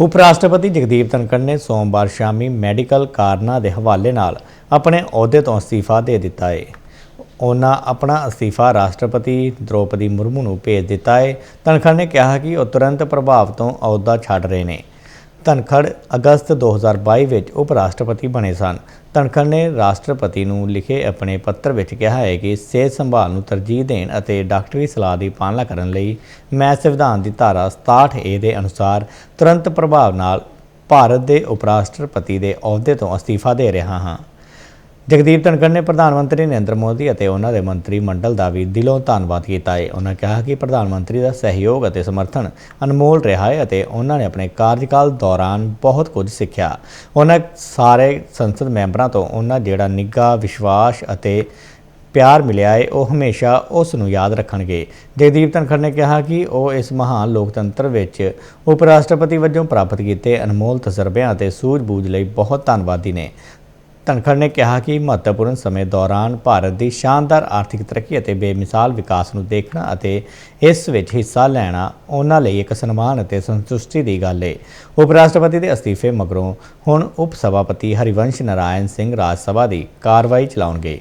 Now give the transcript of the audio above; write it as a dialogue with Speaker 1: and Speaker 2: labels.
Speaker 1: ਉਪ ਰਾਸ਼ਟਰਪਤੀ ਜਗਦੀਪ ਧਨਖੜ ਨੇ ਸੋਮਵਾਰ ਸ਼ਾਮੀ ਮੈਡੀਕਲ ਕਾਰਨਾਂ ਦੇ ਹਵਾਲੇ ਨਾਲ ਆਪਣੇ ਅਹੁਦੇ ਤੋਂ ਅਸਤੀਫਾ ਦੇ ਦਿੱਤਾ ਹੈ ਉਹਨਾਂ ਆਪਣਾ ਅਸਤੀਫਾ ਰਾਸ਼ਟਰਪਤੀ ਦ੍ਰੋਪਦੀ ਮੁਰਮੂ ਨੂੰ ਭੇਜ ਦਿੱਤਾ ਹੈ ਧਨਖੜ ਨੇ ਕਿਹਾ ਕਿ ਉਹ ਤੁਰੰਤ ਪ੍ਰਭਾਵ ਤੋਂ ਅਹੁਦਾ ਛੱਡ ਰਹੇ ਨੇ। ਧਨਖੜ ਅਗਸਤ 2022 ਵਿੱਚ ਉਪ ਰਾਸ਼ਟਰਪਤੀ ਬਣੇ ਸਨ। ਧਨਖੜ ਨੇ ਰਾਸ਼ਟਰਪਤੀ ਨੂੰ ਲਿਖੇ ਆਪਣੇ ਪੱਤਰ ਵਿੱਚ ਕਿਹਾ ਹੈ ਕਿ ਸਿਹਤ ਸੰਭਾਲ ਨੂੰ ਤਰਜੀਹ ਦੇਣ ਅਤੇ ਡਾਕਟਰੀ ਸਲਾਹ ਦੀ ਪਾਲਣਾ ਕਰਨ ਲਈ ਮੈਂ ਸੰਵਿਧਾਨ ਦੀ ਧਾਰਾ 67 ਏ ਦੇ ਅਨੁਸਾਰ ਤੁਰੰਤ ਪ੍ਰਭਾਵ ਨਾਲ ਭਾਰਤ ਦੇ ਉਪ ਰਾਸ਼ਟਰਪਤੀ ਦੇ ਅਹੁਦੇ ਤੋਂ ਅਸਤੀਫਾ ਦੇ ਰਿਹਾ ਹਾਂ। ਜਗਦੀਪ ਧਨਖੜ ਨੇ ਪ੍ਰਧਾਨ ਮੰਤਰੀ ਨਰਿੰਦਰ ਮੋਦੀ ਅਤੇ ਉਹਨਾਂ ਦੇ ਮੰਤਰੀ ਮੰਡਲ ਦਾ ਵੀ ਦਿਲੋਂ ਧੰਨਵਾਦ ਕੀਤਾ ਹੈ ਉਹਨਾਂ ਕਿਹਾ ਕਿ ਪ੍ਰਧਾਨ ਮੰਤਰੀ ਦਾ ਸਹਿਯੋਗ ਅਤੇ ਸਮਰਥਨ ਅਨਮੋਲ ਰਿਹਾ ਹੈ ਅਤੇ ਉਹਨਾਂ ਨੇ ਆਪਣੇ ਕਾਰਜਕਾਲ ਦੌਰਾਨ ਬਹੁਤ ਕੁਝ ਸਿੱਖਿਆ। ਉਹਨਾਂ ਸਾਰੇ ਸੰਸਦ ਮੈਂਬਰਾਂ ਤੋਂ ਉਹਨਾਂ ਜਿਹੜਾ ਨਿੱਘਾ ਵਿਸ਼ਵਾਸ ਅਤੇ ਪਿਆਰ ਮਿਲਿਆ ਹੈ ਉਹ ਹਮੇਸ਼ਾ ਉਸ ਨੂੰ ਯਾਦ ਰੱਖਣਗੇ। ਜਗਦੀਪ ਧਨਖੜ ਨੇ ਕਿਹਾ ਕਿ ਉਹ ਇਸ ਮਹਾਨ ਲੋਕਤੰਤਰ ਵਿੱਚ ਉਪ ਰਾਸ਼ਟਰਪਤੀ ਵਜੋਂ ਪ੍ਰਾਪਤ ਕੀਤੇ ਅਨਮੋਲ ਤਜਰਬਿਆਂ ਅਤੇ ਸੂਝ-ਬੂਝ ਲਈ ਬਹੁਤ ਧੰਨਵਾਦੀ ਨੇ। ਧਨਖੜ ਨੇ ਕਿਹਾ ਕਿ ਮਹੱਤਵਪੂਰਨ ਸਮੇਂ ਦੌਰਾਨ ਭਾਰਤ ਦੀ ਸ਼ਾਨਦਾਰ ਆਰਥਿਕ ਤਰੱਕੀ ਅਤੇ ਬੇਮਿਸਾਲ ਵਿਕਾਸ ਨੂੰ ਦੇਖਣਾ ਅਤੇ ਇਸ ਵਿੱਚ ਹਿੱਸਾ ਲੈਣਾ ਉਹਨਾਂ ਲਈ ਇੱਕ ਸਨਮਾਨ ਅਤੇ ਸੰਤੁਸ਼ਟੀ ਦੀ ਗੱਲ ਹੈ ਉਪ ਰਾਸ਼ਟਰਪਤੀ ਦੇ ਅਸਤੀਫੇ ਮਗਰੋਂ ਹੁਣ ਉਪ ਸਭਾਪਤੀ ਹਰਿਵੰਸ਼ ਨਾਰਾਇਣ ਸਿੰਘ ਰਾਜ ਸਭਾ ਦੀ ਕਾਰਵਾਈ ਚਲਾਉਣਗੇ।